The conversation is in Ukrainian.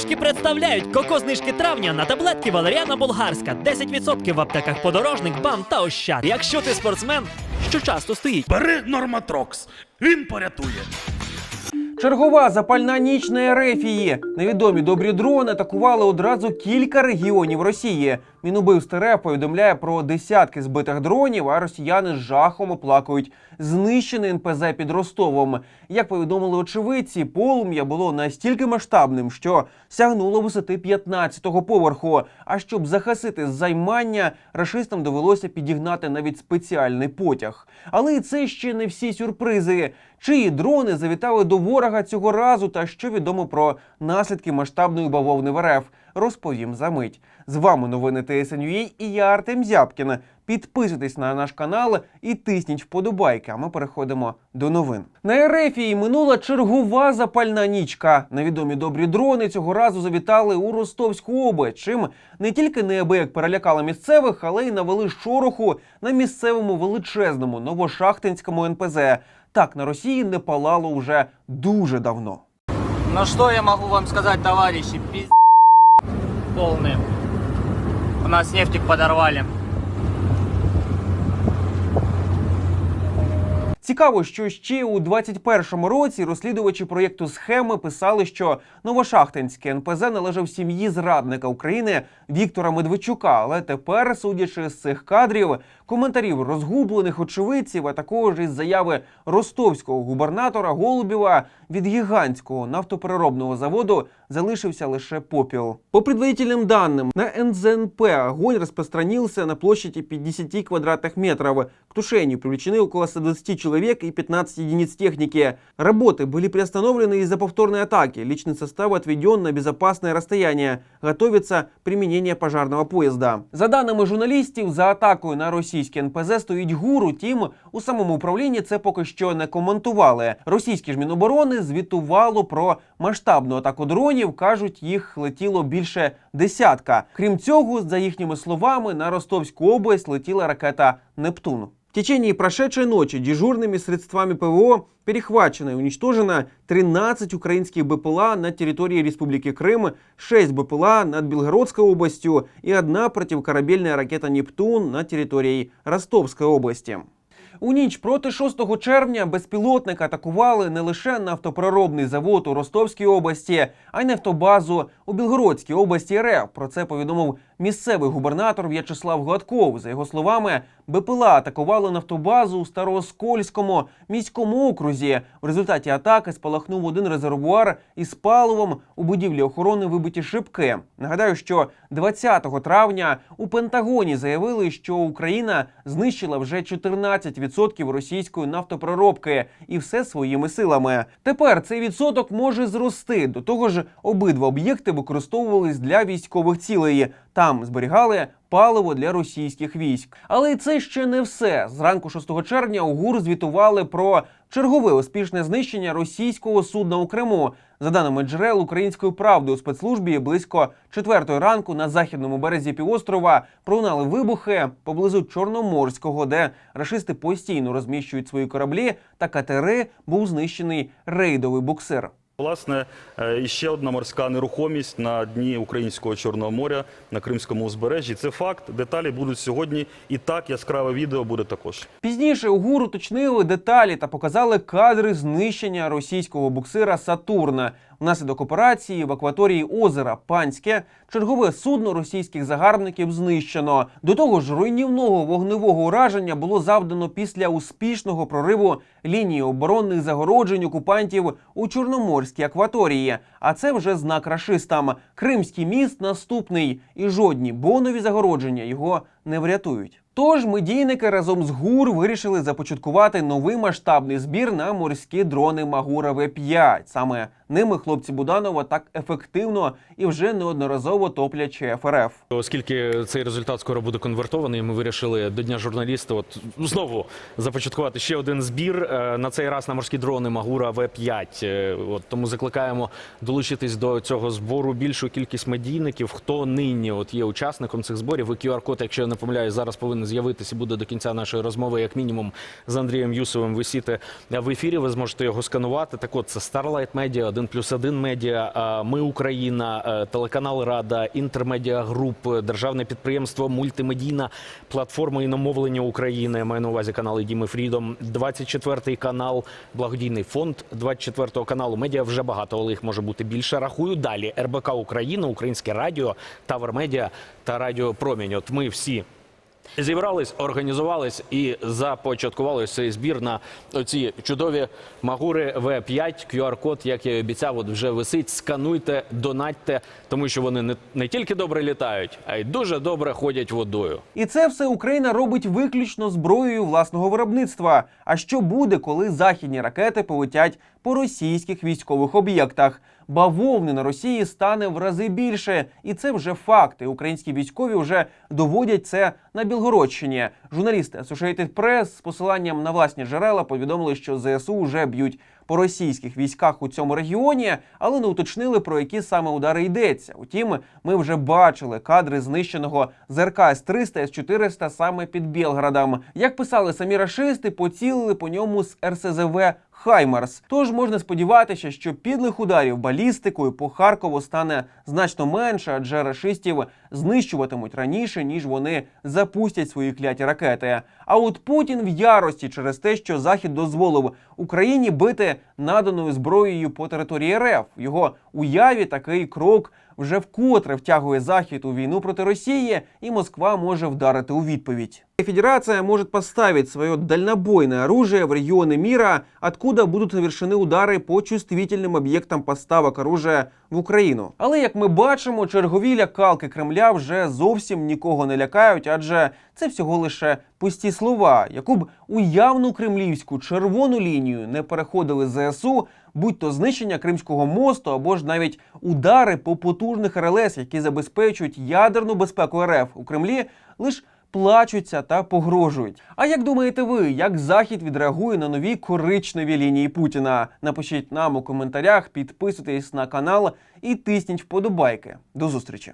Знижки представляють коко-знижки травня на таблетки Валеріана Болгарська. 10% в аптеках подорожник, бам та ощад. Якщо ти спортсмен, що часто стоїть. Бери Норматрокс, він порятує. Чергова запальна ніч на Ерефії. Невідомі добрі дрони атакували одразу кілька регіонів Росії. Мінубивство РФ повідомляє про десятки збитих дронів, а росіяни з жахом оплакують знищений НПЗ під Ростовом. Як повідомили очевидці, полум'я було настільки масштабним, що сягнуло висоти 15-го поверху. А щоб захисити займання, рашистам довелося підігнати навіть спеціальний потяг. Але це ще не всі сюрпризи. Чиї дрони завітали до ворога цього разу, та що відомо про наслідки масштабної бавовни в РФ, розповім за мить. З вами новини ТСНЮА і я Артем Зябкін. Підписуйтесь на наш канал і тисніть вподобайки. А ми переходимо до новин. На Ерефії минула чергова запальна нічка. Невідомі добрі дрони цього разу завітали у Ростовську область, чим не тільки неабияк перелякали місцевих, але й навели шороху на місцевому величезному новошахтинському НПЗ. Так на Росії не палало вже дуже давно. Ну что я могу вам сказать, товарищи? Пиз... полный. Нас нефтик подорвали. Цікаво, що ще у 21-му році розслідувачі проєкту схеми писали, що Новошахтинське НПЗ належав сім'ї зрадника України Віктора Медведчука. Але тепер, судячи з цих кадрів, коментарів розгублених очевидців, а також із заяви ростовського губернатора Голубєва від гігантського нафтопереробного заводу залишився лише попіл. По предварительным данным, на НЗНП огонь распространился на площади 50 квадратных метров. К тушению привлечены около 120 человек и 15 единиц техники. Работы были приостановлены из-за повторной атаки. Личный состав отведен на безопасное расстояние. Готовится применение пожарного поезда. За даними журналістів, за атакою на російське НПЗ стоїть ГУР. Утім, у самому управлінні це поки що не коментували. Російське ж міноборони звітувало про масштабну атаку дронів. кажуть, їх летіло більше десятка. Крім цього, за їхніми словами, на Ростовську область летіла ракета Нептун. В течение прошедшей ночи дежурными средствами ПВО перехвачено и уничтожено 13 украинских БПЛА на территории Республики Крым, 6 БПЛА над Белгородской областью и одна противокорабельная ракета «Нептун» на территории Ростовской области. У ніч проти 6 червня безпілотники атакували не лише нафтопереробний завод у Ростовській області, а й нафтобазу у Білгородській області РФ. Про це повідомив місцевий губернатор В'ячеслав Гладков. За його словами, БПЛА атакували нафтобазу у Старооскольському міському окрузі. В результаті атаки спалахнув один резервуар із паливом у будівлі охорони вибиті шибки. Нагадаю, що 20 травня у Пентагоні заявили, що Україна знищила вже 14% російської нафтопроробки і все своїми силами. Тепер цей відсоток може зрости. До того ж, обидва об'єкти використовувались для військових цілей. Там зберігали паливо для російських військ. Але це ще не все. Зранку 6 червня у ГУР звітували про чергове успішне знищення російського судна у Криму. За даними джерел української правди у спецслужбі, близько 4 ранку на західному березі півострова пролунали вибухи поблизу Чорноморського, де рашисти постійно розміщують свої кораблі та катери. Був знищений рейдовий буксир. Власне, е, і ще одна морська нерухомість на дні українського Чорного моря на Кримському узбережжі. Це факт. Деталі будуть сьогодні. І так яскраве відео буде також. Пізніше у ГУР уточнили деталі та показали кадри знищення російського буксира Сатурна. Внаслідок операції в акваторії озера Панське чергове судно російських загарбників знищено. До того ж, руйнівного вогневого ураження було завдано після успішного прориву лінії оборонних загороджень окупантів у Чорноморській акваторії. А це вже знак рашистам. Кримський міст наступний, і жодні бонові загородження його не врятують. Тож медійники разом з ГУР вирішили започаткувати новий масштабний збір на морські дрони Магура В5. Саме ними хлопці Буданова так ефективно і вже неодноразово топлять ЧФРФ. Оскільки цей результат скоро буде конвертований, ми вирішили до дня журналіста от знову започаткувати ще один збір е, на цей раз на морські дрони Магура В5. Е, От тому закликаємо долучитись до цього збору більшу кількість медійників. Хто нині от є учасником цих зборів? Ви QR-код, якщо я не помиляюсь, зараз повинен з'явитися буде до кінця нашої розмови, як мінімум, з Андрієм Юсовим висіти в ефірі. Ви зможете його сканувати. Так от це Starlight Media, 1 плюс 1 медіа, Ми Україна, е, телеканал Рада, Інтермедіа Груп, державне підприємство, мультимедійна платформа іномовлення України. Я маю на увазі канали Діми Фрідом, 24 канал, благодійний фонд 24 каналу. Медіа вже багато, але їх може бути більше. Рахую далі. РБК Україна, Українське радіо, Тавер Медіа та Радіо Промінь. От ми всі Зібрались, організувались і започаткували цей збір на оці чудові Магури В5. QR-код, як я і обіцяв, от вже висить. Скануйте, донатьте, тому що вони не, не тільки добре літають, а й дуже добре ходять водою. І це все Україна робить виключно зброєю власного виробництва. А що буде, коли західні ракети полетять по російських військових об'єктах? Бавовни на Росії стане в рази більше, і це вже факти. Українські військові вже доводять це на Білгородщині. Журналісти Associated Press з посиланням на власні джерела повідомили, що ЗСУ вже б'ють по російських військах у цьому регіоні, але не уточнили про які саме удари йдеться. Утім, ми вже бачили кадри знищеного ЗРК С-300 С-400 саме під Білградом. Як писали самі рашисти, поцілили по ньому з РСЗВ Хаймарс. Тож можна сподіватися, що підлих ударів балістикою по Харкову стане значно менше, адже рашистів знищуватимуть раніше, ніж вони запустять свої кляті ракети. А от Путін в ярості через те, що Захід дозволив Україні бити наданою зброєю по території РФ. В його уяві такий крок вже вкотре втягує Захід у війну проти Росії, і Москва може вдарити у відповідь. Федерация может поставить свое дальнобойное оружие в регионы мира, откуда будут совершены удары по чувствительным об'єктам поставок оружия в Україну. Але як ми бачимо, чергові лякалки Кремля вже зовсім нікого не лякають, адже це всього лише пусті слова, яку б уявну кремлівську червону лінію не переходили ЗСУ, будь то знищення Кримського мосту або ж навіть удари по потужних РЛС, які забезпечують ядерну безпеку РФ у Кремлі, лише плачуться та погрожують. А як думаєте ви, як Захід відреагує на нові коричневі лінії Путіна? Напишіть нам у коментарях, підписуйтесь на канал і тисніть вподобайки. До зустрічі!